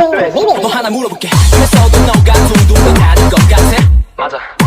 또 하나 물어볼게. 그래서도 너가 둥둥 나는 것 같아? 맞아.